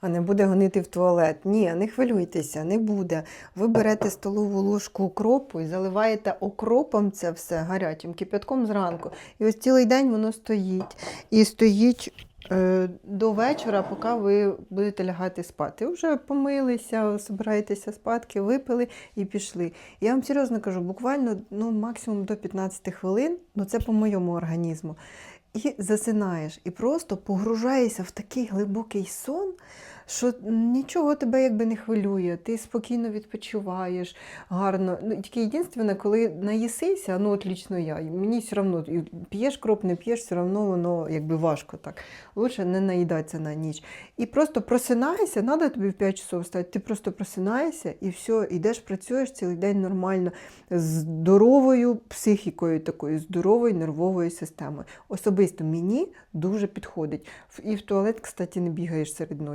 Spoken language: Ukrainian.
а не буде гонити в туалет. Ні, не хвилюйтеся, не буде. Ви берете столову ложку укропу і заливаєте окропом це все гарячим кипятком зранку. І ось цілий день воно стоїть. І стоїть е, до вечора, поки ви будете лягати спати. Вже помилися, збираєтеся спадки, випили і пішли. Я вам серйозно кажу, буквально ну, максимум до 15 хвилин, ну це по моєму організму. І засинаєш, і просто погружаєшся в такий глибокий сон, що нічого тебе якби не хвилює, ти спокійно відпочиваєш гарно. Ну, тільки єдине, коли наїсися, ну от лічно я, мені все одно п'єш кроп, не п'єш, все одно воно якби важко так. Лучше не наїдатися на ніч. І просто просинаєшся, треба тобі в 5 часов встати, ти просто просинаєшся і все, йдеш, працюєш цілий день нормально, з здоровою психікою, такою здоровою нервовою системою. Особисто мені дуже підходить. І в туалет, кстати, не бігаєш серед ночі.